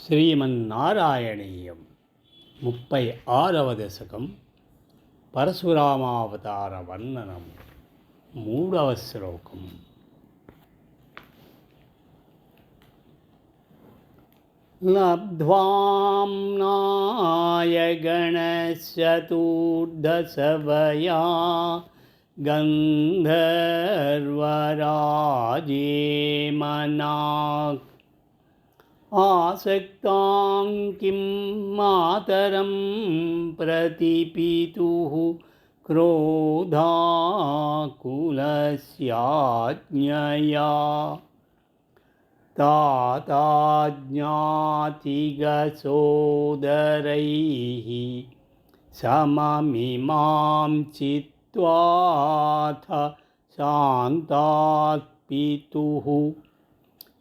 శ్రీమన్నారాయణీయం ముప్పై ఆరవ దశకం పరశురామావతార వర్ణనం మూడవ శ్లోకం लब्ध्वाम्नाय गणश्चतुर्दशवया गन्धर्वराजे मनाक् आसक्तां किं मातरं प्रतिपितुः क्रोधाकुलस्याज्ञया। ताताज्ञातिगसोदरैः सममिमां चित्वाथ शान्तात् पितुः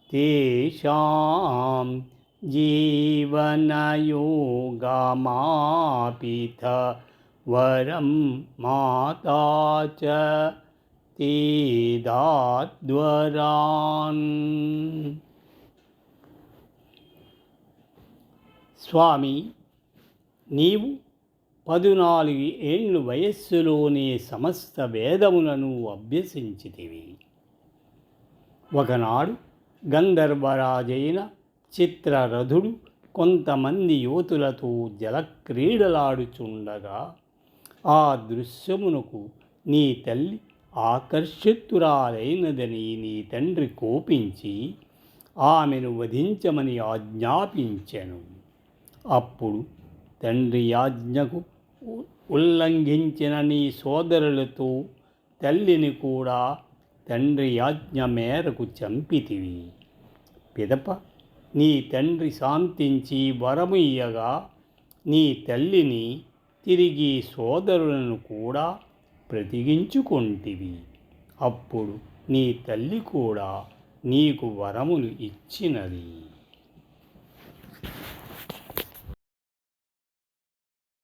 तेषां जीवनयोगमापिथ वरं माता च ते दाद्वरान् స్వామి నీవు పదునాలుగు ఏండ్లు వయస్సులోనే సమస్త వేదములను అభ్యసించితివి ఒకనాడు గంధర్వరాజైన చిత్రరథుడు కొంతమంది యువతులతో జలక్రీడలాడుచుండగా ఆ దృశ్యమునకు నీ తల్లి ఆకర్షితురాలైనదని నీ తండ్రి కోపించి ఆమెను వధించమని ఆజ్ఞాపించెను. అప్పుడు తండ్రి ఆజ్ఞకు ఉల్లంఘించిన నీ సోదరులతో తల్లిని కూడా తండ్రి ఆజ్ఞ మేరకు చంపితివి పిదప నీ తండ్రి శాంతించి వరము ఇయ్యగా నీ తల్లిని తిరిగి సోదరులను కూడా ప్రతిగించుకొంటివి అప్పుడు నీ తల్లి కూడా నీకు వరములు ఇచ్చినది